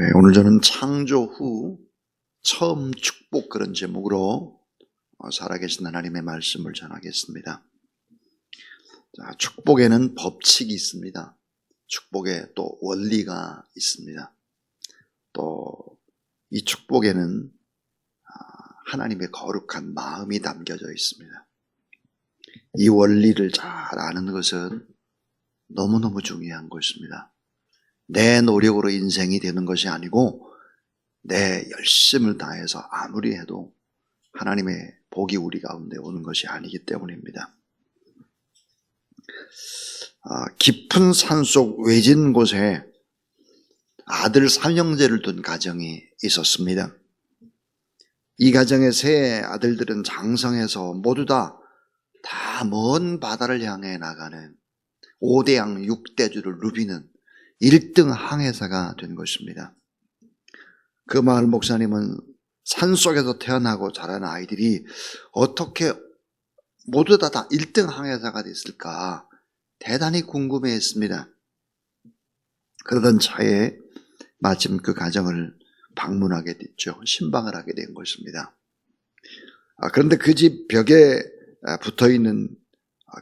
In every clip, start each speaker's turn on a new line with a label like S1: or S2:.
S1: 네, 오늘 저는 창조 후 처음 축복 그런 제목으로 어, 살아계신 하나님의 말씀을 전하겠습니다. 자, 축복에는 법칙이 있습니다. 축복에 또 원리가 있습니다. 또 이 축복에는 아, 하나님의 거룩한 마음이 담겨져 있습니다. 이 원리를 잘 아는 것은 너무너무 중요한 것입니다. 내 노력으로 인생이 되는 것이 아니고 내 열심을 다해서 아무리 해도 하나님의 복이 우리 가운데 오는 것이 아니기 때문입니다. 아, 깊은 산속 외진 곳에 아들 삼형제를 둔 가정이 있었습니다. 이 가정의 세 아들들은 장성해서 모두 다 다 먼 바다를 향해 나가는 5대양 6대주를 누비는 1등 항해사가 된 것입니다. 그 마을 목사님은 산속에서 태어나고 자란 아이들이 어떻게 모두 다, 다 1등 항해사가 됐을까 대단히 궁금해 했습니다. 그러던 차에 마침 그 가정을 방문하게 됐죠. 신방을 하게 된 것입니다. 아, 그런데 그 집 벽에 붙어 있는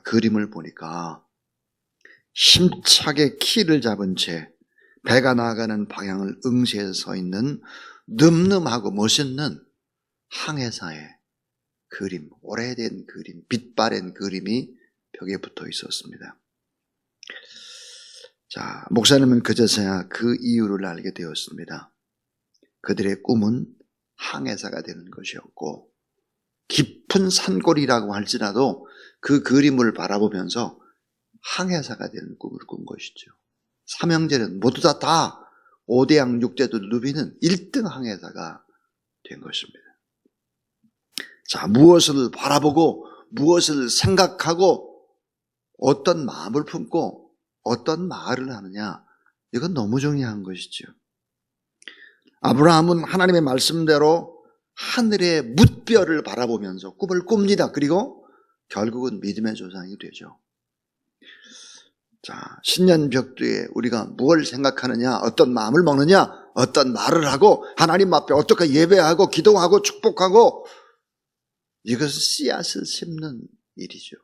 S1: 그림을 보니까 힘차게 키를 잡은 채 배가 나가는 방향을 응시해서 서 있는 늠름하고 멋있는 항해사의 그림, 오래된 그림, 빛바랜 그림이 벽에 붙어 있었습니다. 자, 목사님은 그제서야 그 이유를 알게 되었습니다. 그들의 꿈은 항해사가 되는 것이었고, 깊은 산골이라고 할지라도 그 그림을 바라보면서 항해사가 되는 꿈을 꾼 것이죠. 삼형제는 모두 다, 다 5대양 6대도 누비는 1등 항해사가 된 것입니다. 자, 무엇을 바라보고 무엇을 생각하고 어떤 마음을 품고 어떤 말을 하느냐. 이건 너무 중요한 것이죠. 아브라함은 하나님의 말씀대로 하늘의 뭇별을 바라보면서 꿈을 꿉니다. 그리고 결국은 믿음의 조상이 되죠. 자, 신년 벽두에 우리가 무엇을 생각하느냐, 어떤 마음을 먹느냐, 어떤 말을 하고, 하나님 앞에 어떻게 예배하고, 기도하고, 축복하고, 이것은 씨앗을 심는 일이죠.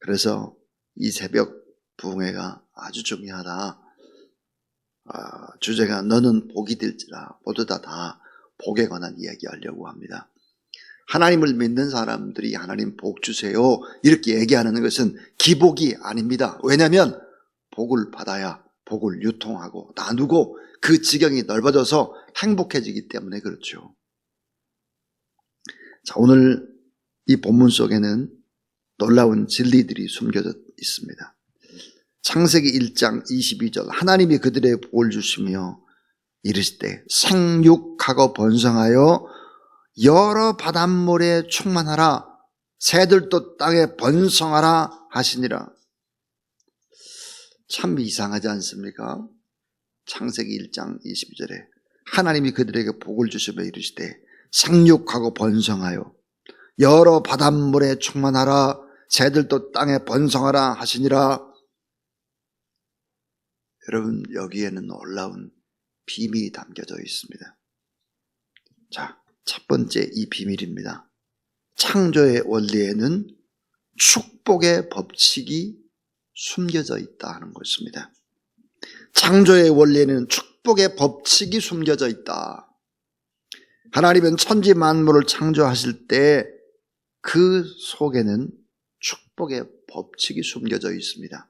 S1: 그래서 이 새벽 부흥회가 아주 중요하다. 아, 주제가 너는 복이 될지라 모두 다 다 복에 관한 이야기 하려고 합니다. 하나님을 믿는 사람들이 하나님 복 주세요. 이렇게 얘기하는 것은 기복이 아닙니다. 왜냐하면 복을 받아야 복을 유통하고 나누고 그 지경이 넓어져서 행복해지기 때문에 그렇죠. 자, 오늘 이 본문 속에는 놀라운 진리들이 숨겨져 있습니다. 창세기 1장 22절 하나님이 그들의 복을 주시며 이르실 때 생육하고 번성하여 여러 바닷물에 충만하라 새들도 땅에 번성하라 하시니라 참 이상하지 않습니까? 창세기 1장 22절에 하나님이 그들에게 복을 주시며 이르시되 생육하고 번성하여 여러 바닷물에 충만하라 새들도 땅에 번성하라 하시니라 여러분 여기에는 놀라운 비밀이 담겨져 있습니다. 자, 첫 번째 이 비밀입니다. 창조의 원리에는 축복의 법칙이 숨겨져 있다 하는 것입니다. 창조의 원리에는 축복의 법칙이 숨겨져 있다. 하나님은 천지 만물을 창조하실 때 그 속에는 축복의 법칙이 숨겨져 있습니다.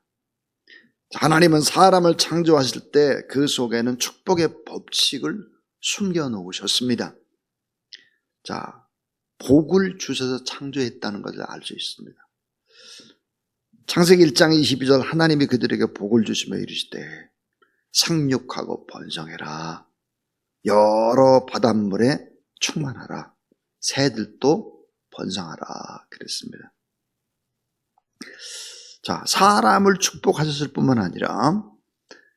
S1: 하나님은 사람을 창조하실 때 그 속에는 축복의 법칙을 숨겨 놓으셨습니다. 자, 복을 주셔서 창조했다는 것을 알 수 있습니다. 창세기 1장 22절 하나님이 그들에게 복을 주시며 이르시되 상륙하고 번성해라. 여러 바닷물에 충만하라. 새들도 번성하라. 그랬습니다. 자, 사람을 축복하셨을 뿐만 아니라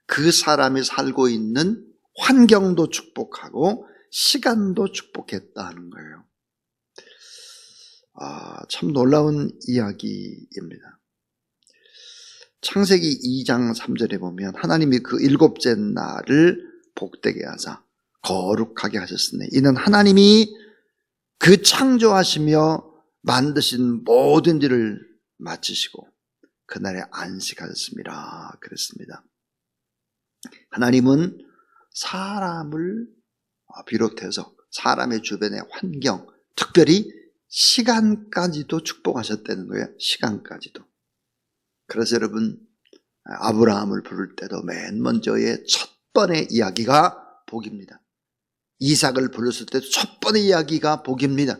S1: 그 사람이 살고 있는 환경도 축복하고 시간도 축복했다는 거예요. 아, 참 놀라운 이야기입니다. 창세기 2장 3절에 보면 하나님이 그 일곱째 날을 복되게 하사 거룩하게 하셨으니 이는 하나님이 그 창조하시며 만드신 모든 일을 마치시고 그날에 안식하셨습니다. 그랬습니다. 하나님은 사람을 비롯해서 사람의 주변의 환경, 특별히 시간까지도 축복하셨다는 거예요. 시간까지도. 그래서 여러분, 아브라함을 부를 때도 맨 먼저의 첫 번의 이야기가 복입니다. 이삭을 불렀을 때도 첫 번의 이야기가 복입니다.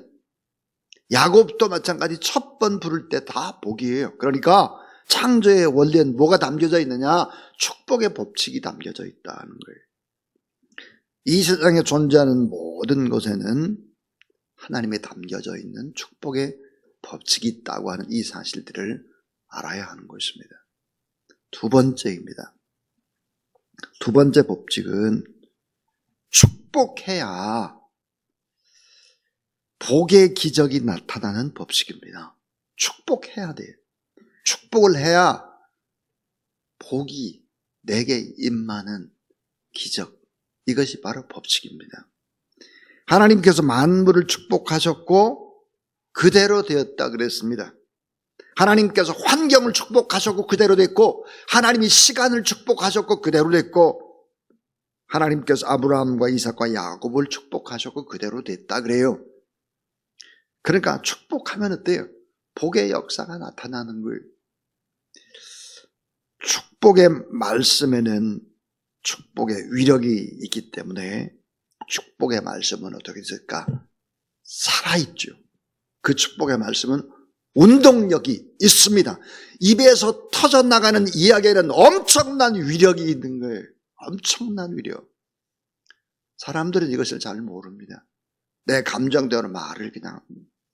S1: 야곱도 마찬가지 첫 번 부를 때 다 복이에요. 그러니까 창조의 원리엔 뭐가 담겨져 있느냐? 축복의 법칙이 담겨져 있다는 거예요. 이 세상에 존재하는 모든 것에는 하나님의 담겨져 있는 축복의 법칙이 있다고 하는 이 사실들을 알아야 하는 것입니다. 두 번째입니다. 두 번째 법칙은 축복해야 복의 기적이 나타나는 법칙입니다. 축복해야 돼요. 축복을 해야 복이 내게 임하는 기적. 이것이 바로 법칙입니다. 하나님께서 만물을 축복하셨고 그대로 되었다 그랬습니다. 하나님께서 환경을 축복하셨고 그대로 됐고 하나님이 시간을 축복하셨고 그대로 됐고 하나님께서 아브라함과 이삭과 야곱을 축복하셨고 그대로 됐다 그래요. 그러니까 축복하면 어때요? 복의 역사가 나타나는 거예요. 축복의 말씀에는 축복의 위력이 있기 때문에 축복의 말씀은 어떻게 될까? 살아있죠. 그 축복의 말씀은 운동력이 있습니다. 입에서 터져나가는 이야기에는 엄청난 위력이 있는 거예요. 엄청난 위력. 사람들은 이것을 잘 모릅니다. 내 감정대로 말을 그냥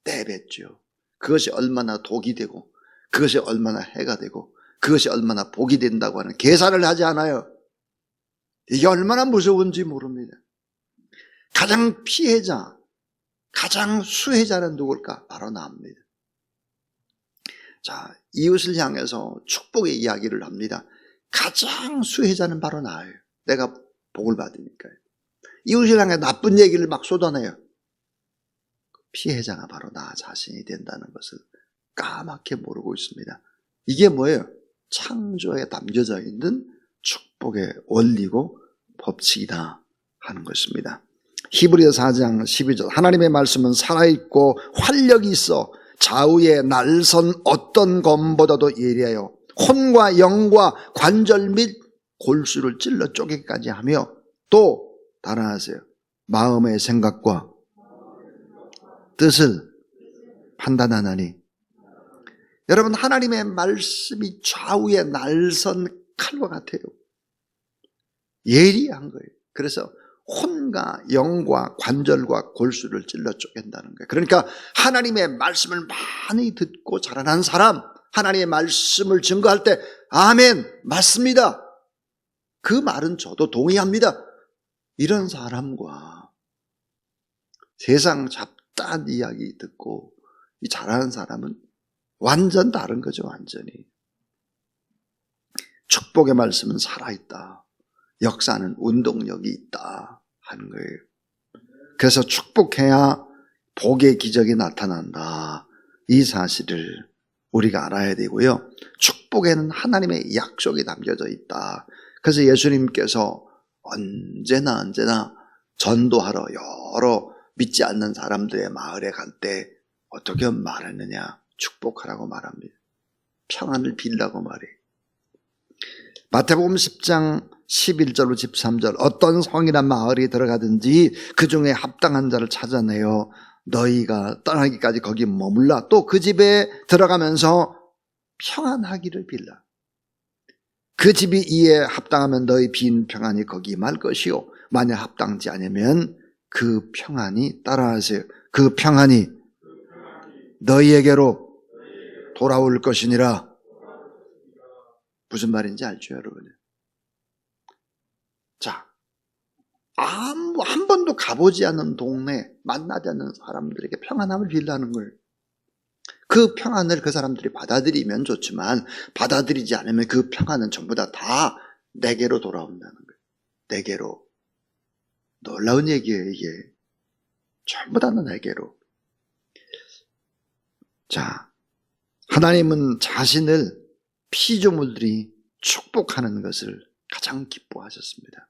S1: 내뱉죠. 그것이 얼마나 독이 되고, 그것이 얼마나 해가 되고, 그것이 얼마나 복이 된다고 하는 계산을 하지 않아요. 이게 얼마나 무서운지 모릅니다. 가장 피해자, 가장 수혜자는 누굴까? 바로 나입니다. 자, 이웃을 향해서 축복의 이야기를 합니다. 가장 수혜자는 바로 나예요. 내가 복을 받으니까요. 이웃을 향해 나쁜 얘기를 막 쏟아내요. 피해자가 바로 나 자신이 된다는 것을 까맣게 모르고 있습니다. 이게 뭐예요? 창조에 담겨져 있는 축복의 원리고 법칙이다 하는 것입니다. 히브리서 4장 12절 하나님의 말씀은 살아있고 활력이 있어 좌우의 날선 어떤 검보다도 예리하여 혼과 영과 관절 및 골수를 찔러 쪼개기까지 하며 또 따라하세요. 마음의 생각과 뜻을 판단하나니 여러분 하나님의 말씀이 좌우의 날선 칼과 같아요. 예리한 거예요. 그래서 혼과 영과 관절과 골수를 찔러 쪼갠다는 거예요. 그러니까 하나님의 말씀을 많이 듣고 자라난 사람, 하나님의 말씀을 증거할 때 아멘 맞습니다. 그 말은 저도 동의합니다. 이런 사람과 세상 잡다한 이야기 듣고 이 잘하는 사람은 완전 다른 거죠, 완전히. 축복의 말씀은 살아있다. 역사는 운동력이 있다. 하는 거예요. 그래서 축복해야 복의 기적이 나타난다. 이 사실을 우리가 알아야 되고요. 축복에는 하나님의 약속이 담겨져 있다. 그래서 예수님께서 언제나 언제나 전도하러 여러 믿지 않는 사람들의 마을에 갈 때 어떻게 말했느냐? 축복하라고 말합니다. 평안을 빌라고 말해. 마태복음 10장 11절로 13절 어떤 성이나 마을이 들어가든지 그 중에 합당한 자를 찾아내어 너희가 떠나기까지 거기 머물라 또 그 집에 들어가면서 평안하기를 빌라. 그 집이 이에 합당하면 너희 빈 평안이 거기 말 것이요 만약 합당지 않으면 그 평안이 따라하세요. 그 평안이 너희에게로 돌아올 것이니라. 무슨 말인지 알죠, 여러분? 자, 아무, 한 번도 가보지 않은 동네, 만나지 않는 사람들에게 평안함을 빌라는 거예요. 그 평안을 그 사람들이 받아들이면 좋지만, 받아들이지 않으면 그 평안은 전부 다, 다 내게로 돌아온다는 거예요. 내게로 놀라운 얘기예요, 이게. 전부 다 내게로. 자, 하나님은 자신을 피조물들이 축복하는 것을 가장 기뻐하셨습니다.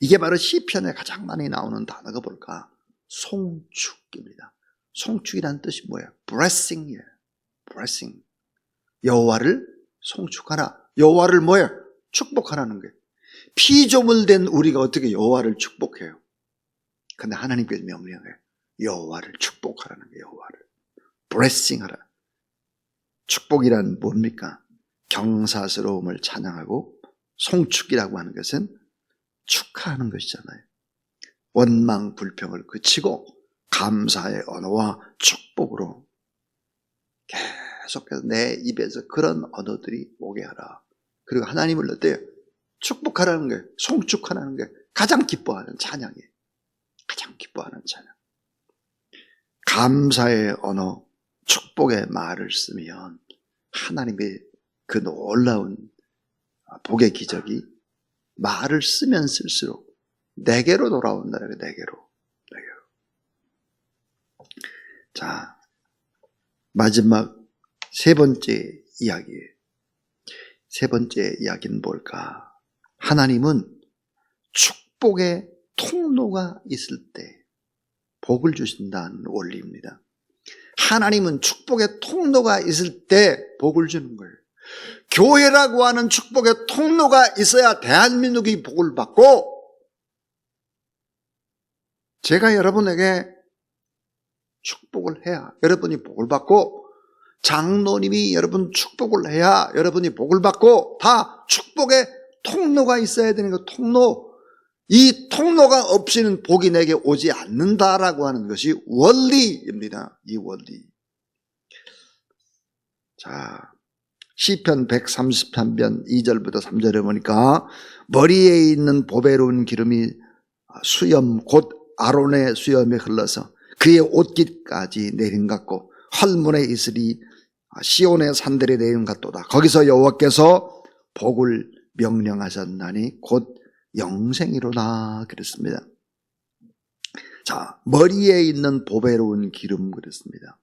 S1: 이게 바로 시편에 가장 많이 나오는 단어가 뭘까? 송축입니다. 송축이라는 뜻이 뭐예요? blessing이에요. blessing. 여호와를 송축하라. 여호와를 뭐예요? 축복하라는 거예요. 피조물 된 우리가 어떻게 여호와를 축복해요? 근데 하나님께서 명령해요. 여호와를 축복하라는 거예요. 여호와를. blessing하라. 축복이란 뭡니까? 경사스러움을 찬양하고 송축이라고 하는 것은 축하하는 것이잖아요. 원망 불평을 그치고 감사의 언어와 축복으로 계속해서 내 입에서 그런 언어들이 오게 하라. 그리고 하나님을 어때요? 축복하라는 게 송축하라는 게 가장 기뻐하는 찬양이에요. 가장 기뻐하는 찬양. 감사의 언어, 축복의 말을 쓰면 하나님의 그 놀라운 복의 기적이 말을 쓰면 쓸수록 내게로 돌아온다는 게 내게로, 내게로. 자, 마지막 세 번째 이야기. 세 번째 이야기는 뭘까? 하나님은 축복의 통로가 있을 때 복을 주신다는 원리입니다. 하나님은 축복의 통로가 있을 때 복을 주는 거예요. 교회라고 하는 축복의 통로가 있어야 대한민국이 복을 받고 제가 여러분에게 축복을 해야 여러분이 복을 받고 장로님이 여러분 축복을 해야 여러분이 복을 받고 다 축복의 통로가 있어야 되는 거 통로 이 통로가 없이는 복이 내게 오지 않는다라고 하는 것이 원리입니다. 이 원리. 자, 시편 133편 2절부터 3절에 보니까 머리에 있는 보배로운 기름이 수염 곧 아론의 수염에 흘러서 그의 옷깃까지 내린 같고 헐문의 이슬이 시온의 산들에 내린 같도다. 거기서 여호와께서 복을 명령하셨나니 곧 영생이로다 그랬습니다. 자, 머리에 있는 보배로운 기름 그랬습니다.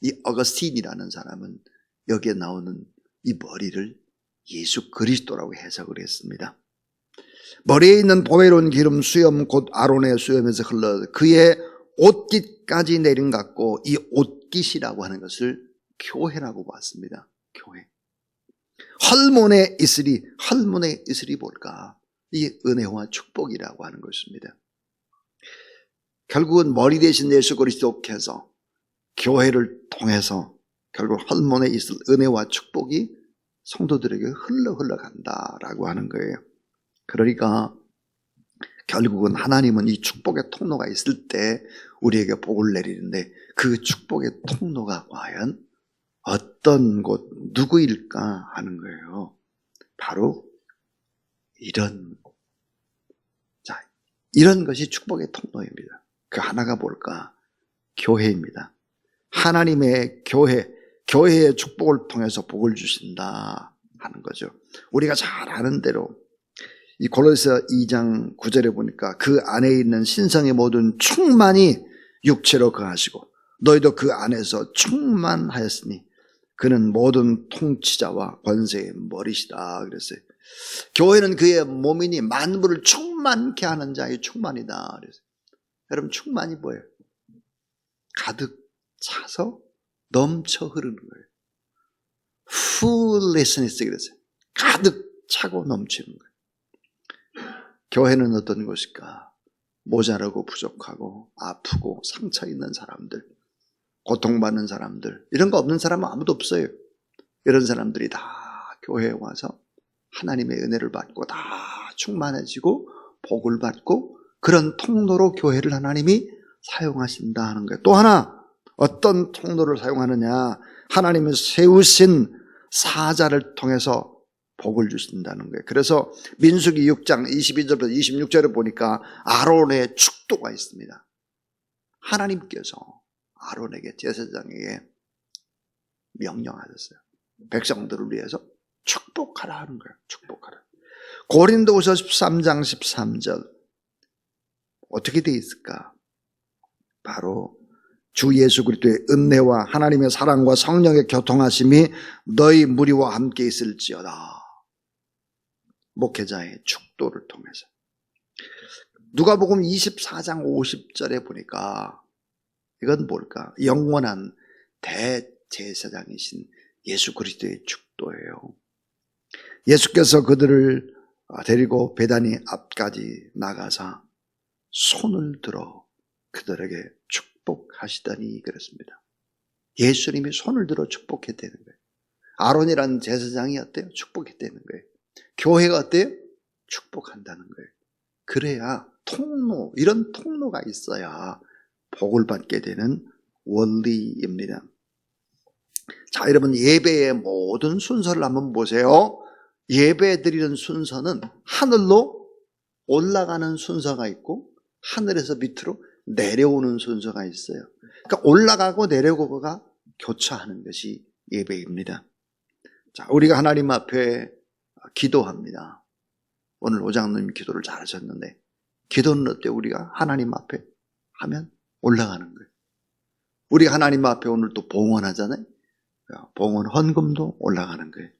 S1: 이 어거스틴이라는 사람은 여기에 나오는 이 머리를 예수 그리스도라고 해석을 했습니다. 머리에 있는 보배로운 기름 수염 곧 아론의 수염에서 흘러 그의 옷깃까지 내린 같고 이 옷깃이라고 하는 것을 교회라고 봤습니다. 교회. 헐문의 이슬이 헐문의 이슬이 뭘까? 이게 은혜와 축복이라고 하는 것입니다. 결국은 머리 대신 예수 그리스도께서 교회를 통해서 결국 헐문에 있을 은혜와 축복이 성도들에게 흘러 흘러간다라고 하는 거예요. 그러니까 결국은 하나님은 이 축복의 통로가 있을 때 우리에게 복을 내리는데 그 축복의 통로가 과연 어떤 곳, 누구일까 하는 거예요. 바로 이런, 자, 이런 것이 축복의 통로입니다. 그 하나가 뭘까? 교회입니다. 하나님의 교회, 교회의 축복을 통해서 복을 주신다 하는 거죠. 우리가 잘 아는 대로 이 골로새 2장 9절에 보니까 그 안에 있는 신성의 모든 충만이 육체로 거하시고 너희도 그 안에서 충만하였으니 그는 모든 통치자와 권세의 머리시다 그랬어요. 교회는 그의 몸이니 만물을 충 만케 하는 자의 충만이다 그랬어요. 여러분 충만이 뭐예요? 가득 차서 넘쳐 흐르는 거예요. fullness 그랬어요. 가득 차고 넘치는 거예요. 교회는 어떤 곳일까? 모자라고 부족하고 아프고 상처 있는 사람들, 고통받는 사람들, 이런 거 없는 사람은 아무도 없어요. 이런 사람들이 다 교회에 와서 하나님의 은혜를 받고 다 충만해지고 복을 받고 그런 통로로 교회를 하나님이 사용하신다 하는 거예요. 또 하나 어떤 통로를 사용하느냐? 하나님이 세우신 사자를 통해서 복을 주신다는 거예요. 그래서 민수기 6장 22절부터 26절을 보니까 아론의 축도가 있습니다. 하나님께서 아론에게 제사장에게 명령하셨어요. 백성들을 위해서 축복하라 하는 거예요. 축복하라. 고린도후서 13장 13절 어떻게 돼 있을까? 바로 주 예수 그리스도의 은혜와 하나님의 사랑과 성령의 교통하심이 너희 무리와 함께 있을지어다. 목회자의 축도를 통해서. 누가복음 24장 50절에 보니까 이건 뭘까? 영원한 대제사장이신 예수 그리스도의 축도예요. 예수께서 그들을 데리고 배단이 앞까지 나가사 손을 들어 그들에게 축복하시다니 그랬습니다. 예수님이 손을 들어 축복했다는 거예요. 아론이라는 제사장이 어때요? 축복했다는 거예요. 교회가 어때요? 축복한다는 거예요. 그래야 통로, 이런 통로가 있어야 복을 받게 되는 원리입니다. 자, 여러분 예배의 모든 순서를 한번 보세요. 예배 드리는 순서는 하늘로 올라가는 순서가 있고 하늘에서 밑으로 내려오는 순서가 있어요. 그러니까 올라가고 내려오고가 교차하는 것이 예배입니다. 자, 우리가 하나님 앞에 기도합니다. 오늘 오장님 기도를 잘 하셨는데 기도는 어때 우리가 하나님 앞에 하면 올라가는 거예요. 우리 하나님 앞에 오늘 또 봉헌하잖아요. 봉헌 헌금도 올라가는 거예요.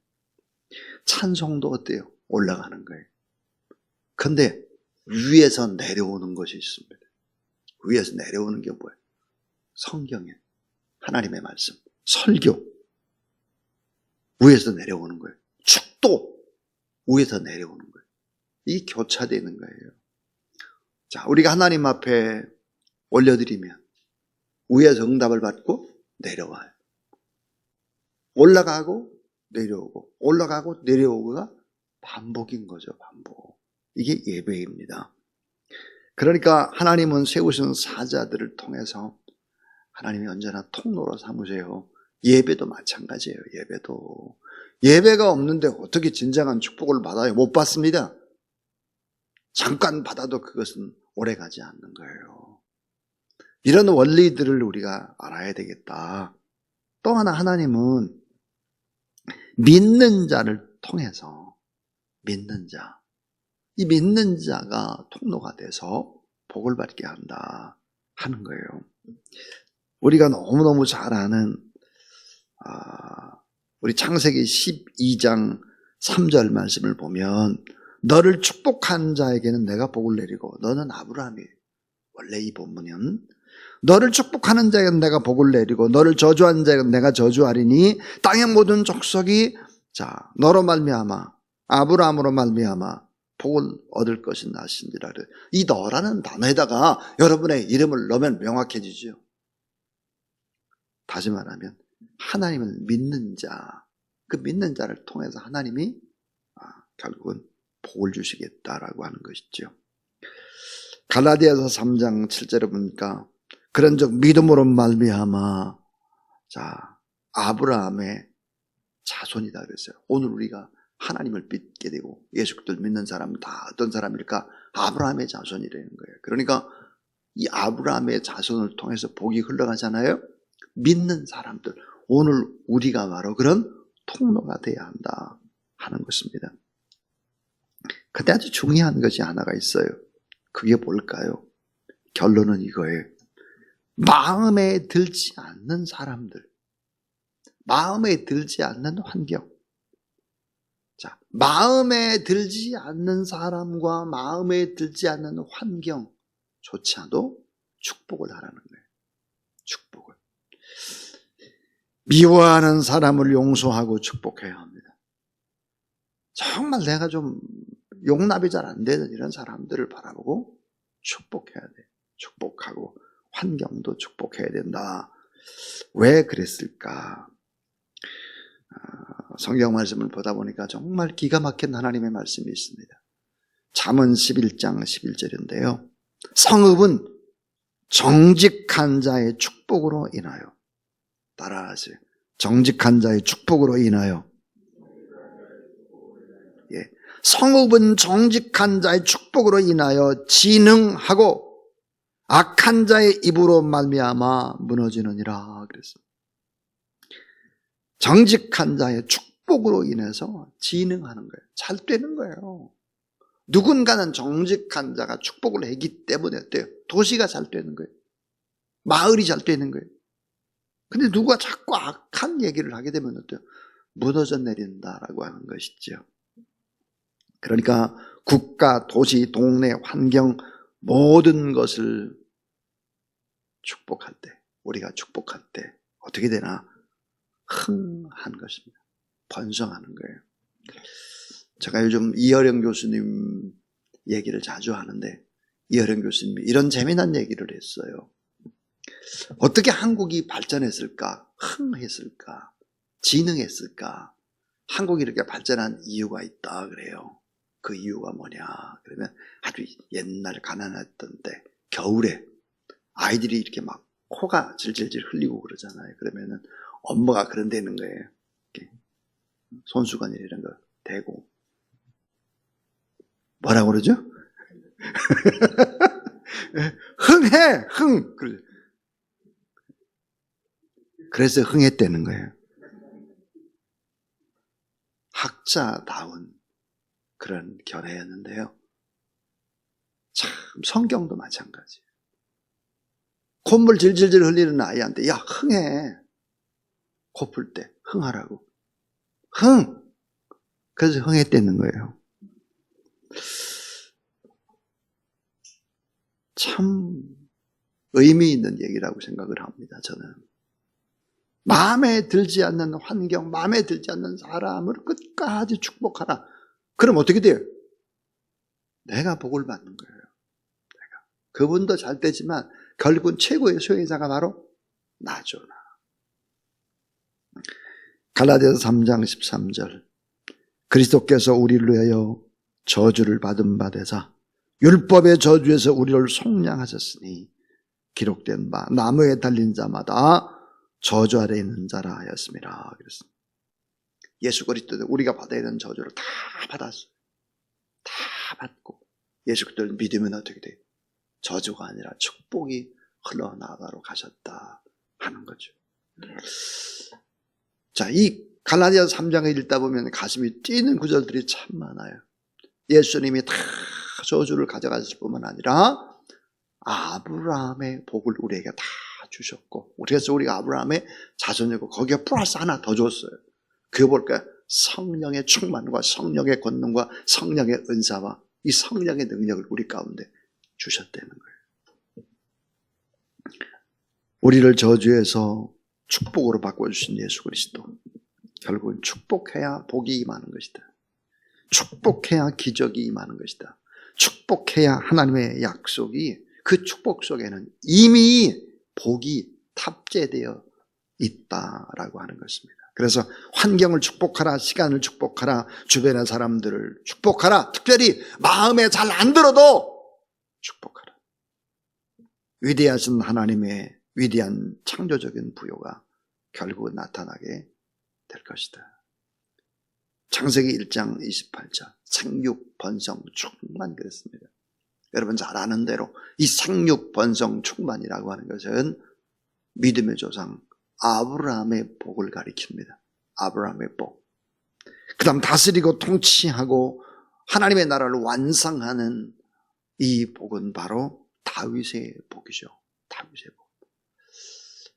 S1: 찬송도 어때요? 올라가는 거예요. 근데 위에서 내려오는 것이 있습니다. 위에서 내려오는 게 뭐예요? 성경에 하나님의 말씀, 설교 위에서 내려오는 거예요. 축도 위에서 내려오는 거예요. 이 교차되는 거예요. 자, 우리가 하나님 앞에 올려드리면 위에서 응답을 받고 내려와요. 올라가고 내려오고 올라가고 내려오고가 반복인 거죠. 반복. 이게 예배입니다. 그러니까 하나님은 세우신 사자들을 통해서 하나님이 언제나 통로로 삼으세요. 예배도 마찬가지예요. 예배도 예배가 없는데 어떻게 진정한 축복을 받아요? 못 받습니다. 잠깐 받아도 그것은 오래 가지 않는 거예요. 이런 원리들을 우리가 알아야 되겠다. 또 하나 하나님은 믿는 자를 통해서 믿는 자, 이 믿는 자가 통로가 돼서 복을 받게 한다 하는 거예요. 우리가 너무너무 잘 아는 아, 우리 창세기 12장 3절 말씀을 보면 너를 축복한 자에게는 내가 복을 내리고 너는 아브라함이 원래 이 본문은 너를 축복하는 자에게는 내가 복을 내리고 너를 저주하는 자에게는 내가 저주하리니 땅의 모든 족속이 자 너로 말미암아 아브라함으로 말미암아 복을 얻을 것이 나신지라 그래. 이 너라는 단어에다가 여러분의 이름을 넣으면 명확해지죠. 다시 말하면 하나님을 믿는 자, 그 믿는 자를 통해서 하나님이 아, 결국은 복을 주시겠다라고 하는 것이죠. 갈라디아서 3장 7절에 보니까 그런즉 믿음으로 말미암아 자 아브라함의 자손이다 그랬어요. 오늘 우리가 하나님을 믿게 되고 예수 그리스도를 믿는 사람은 다 어떤 사람일까? 아브라함의 자손이라는 거예요. 그러니까 이 아브라함의 자손을 통해서 복이 흘러가잖아요. 믿는 사람들 오늘 우리가 바로 그런 통로가 돼야 한다 하는 것입니다. 근데 아주 중요한 것이 하나가 있어요. 그게 뭘까요? 결론은 이거예요. 마음에 들지 않는 사람들, 마음에 들지 않는 환경. 자, 마음에 들지 않는 사람과 마음에 들지 않는 환경조차도 축복을 하라는 거예요. 축복을. 미워하는 사람을 용서하고 축복해야 합니다. 정말 내가 좀 용납이 잘 안 되는 이런 사람들을 바라보고 축복해야 돼. 축복하고 환경도 축복해야 된다. 왜 그랬을까? 아, 성경 말씀을 보다 보니까 정말 기가 막힌 하나님의 말씀이 있습니다. 잠언 11장 11절인데요. 성읍은 정직한 자의 축복으로 인하여 따라하세요. 정직한 자의 축복으로 인하여 예. 성읍은 정직한 자의 축복으로 인하여 진흥하고 악한 자의 입으로 말미암아 무너지느니라 그랬어. 정직한 자의 축복으로 인해서 진흥하는 거예요. 잘 되는 거예요. 누군가는 정직한 자가 축복을 했기 때문에 어때요? 도시가 잘 되는 거예요. 마을이 잘 되는 거예요. 근데 누가 자꾸 악한 얘기를 하게 되면 어때요? 무너져 내린다라고 하는 것이죠. 그러니까 국가, 도시, 동네, 환경 모든 것을 축복할 때, 우리가 축복할 때 어떻게 되나? 흥한 것입니다. 번성하는 거예요. 제가 요즘 이어령 교수님 얘기를 자주 하는데 이어령 교수님이 이런 재미난 얘기를 했어요. 어떻게 한국이 발전했을까? 흥했을까? 진흥했을까? 한국이 이렇게 발전한 이유가 있다 그래요. 그 이유가 뭐냐? 그러면 아주 옛날 가난했던 때 겨울에 아이들이 이렇게 막 코가 질질질 흘리고 그러잖아요. 그러면은 엄마가 그런 데는 거예요. 이렇게 손수건이나 이런 거 대고 뭐라고 그러죠? 흥해 흥 그래. 그래서 흥했다는 거예요. 학자다운 그런 견해였는데요. 참 성경도 마찬가지예요. 콧물 질질질 흘리는 아이한테 야 흥해 코풀 때 흥하라고 흥 그래서 흥했다는 거예요. 참 의미 있는 얘기라고 생각을 합니다. 저는 마음에 들지 않는 환경, 마음에 들지 않는 사람을 끝까지 축복하라. 그럼 어떻게 돼요? 내가 복을 받는 거예요. 내가. 그분도 잘 되지만 결국은 최고의 소유자가 바로 나죠. 나. 갈라디아서 3장 13절 그리스도께서 우리를 위하여 저주를 받은 바 되사 율법의 저주에서 우리를 속량하셨으니 기록된 바 나무에 달린 자마다 저주 아래 있는 자라 하였습니다. 그랬습니다. 예수 그리스도 우리가 받아야 되는 저주를 다 받았어요. 다 받고 예수 그리스도를 믿으면 어떻게 돼요? 저주가 아니라 축복이 흘러나가로 가셨다 하는 거죠. 자, 이 갈라디아서 3장을 읽다 보면 가슴이 뛰는 구절들이 참 많아요. 예수님이 다 저주를 가져가실 뿐만 아니라 아브라함의 복을 우리에게 다 주셨고 그래서 우리가 아브라함의 자손이고 거기에 플러스 하나 더 줬어요. 그게 뭘까요? 성령의 충만과 성령의 권능과 성령의 은사와 이 성령의 능력을 우리 가운데 주셨다는 거예요. 우리를 저주해서 축복으로 바꿔주신 예수 그리스도. 결국은 축복해야 복이 임하는 것이다. 축복해야 기적이 임하는 것이다. 축복해야 하나님의 약속이 그 축복 속에는 이미 복이 탑재되어 있다라고 하는 것입니다. 그래서 환경을 축복하라, 시간을 축복하라, 주변의 사람들을 축복하라, 특별히 마음에 잘 안 들어도 축복하라. 위대하신 하나님의 위대한 창조적인 부여가 결국 나타나게 될 것이다. 창세기 1장 28절 생육 번성 충만 그랬습니다. 여러분 잘 아는 대로 이 생육 번성 충만이라고 하는 것은 믿음의 조상 아브라함의 복을 가리킵니다. 아브라함의 복. 그 다음 다스리고 통치하고 하나님의 나라를 완성하는 이 복은 바로 다윗의 복이죠. 다윗의 복.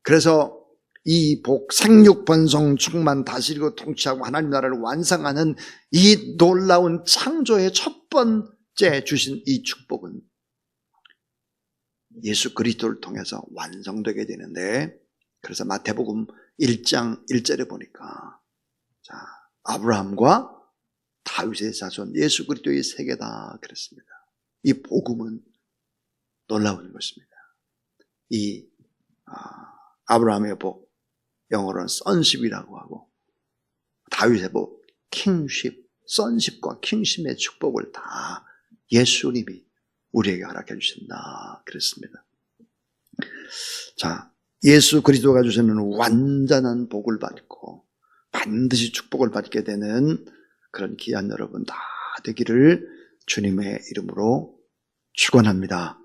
S1: 그래서 이 복, 생육, 번성, 충만, 다스리고 통치하고 하나님 나라를 완성하는 이 놀라운 창조의 첫 번째 주신 이 축복은 예수 그리스도를 통해서 완성되게 되는데 그래서 마태복음 1장 1절에 보니까 자, 아브라함과 다윗의 자손 예수 그리스도의 세계다 그랬습니다. 이 복음은 놀라운 것입니다. 이 아, 아브라함의 복 영어로는 선십이라고 하고 다윗의 복 킹십, 선십과 킹십의 축복을 다 예수님이 우리에게 허락해 주신다 그랬습니다. 자, 예수 그리스도가 주시는 완전한 복을 받고 반드시 축복을 받게 되는 그런 귀한 여러분 다 되기를 주님의 이름으로 축원합니다.